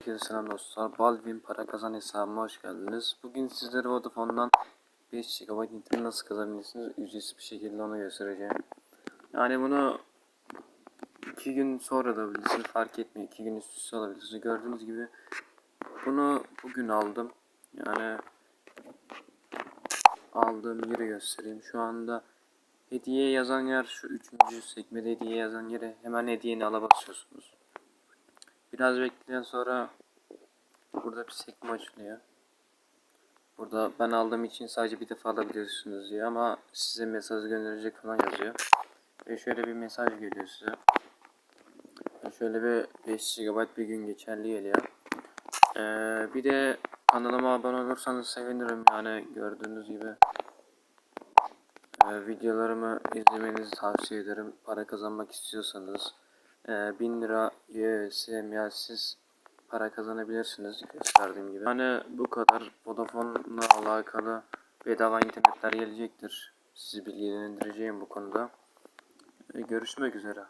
Herkese selam dostlar. Balvin para kazan hesabıma hoş geldiniz. Bugün sizlere Vodafone'dan 5 GB internet nasıl kazanabilirsiniz ücretsiz bir şekilde onu göstereceğim. Yani bunu 2 gün sonra da bilirsiniz fark etmiyor. 2 gün üst üste alabilirsiniz. Gördüğünüz gibi bunu bugün aldım. Yani aldığım yeri göstereyim. Şu anda hediye yazan yer şu 3. sekmede hediye yazan yere hemen hediyeni ala basıyorsunuz. Biraz bekledikten sonra burada bir sekme açılıyor. Burada ben aldığım için sadece bir defa alabiliyorsunuz diyor ama size mesaj gönderecek falan yazıyor. Ve şöyle bir mesaj geliyor size. Şöyle bir 5 GB bir gün geçerli geliyor. Ee, bir de kanalıma abone olursanız sevinirim yani gördüğünüz gibi. Ee, videolarımı izlemenizi tavsiye ederim. Para kazanmak istiyorsanız. Ee, 1000 lira USM ya siz para kazanabilirsiniz gösterdiğim gibi. Yani bu kadar Vodafone'la alakalı bedava internetler gelecektir. Sizi bilgilendireceğim bu konuda. Ee, görüşmek üzere.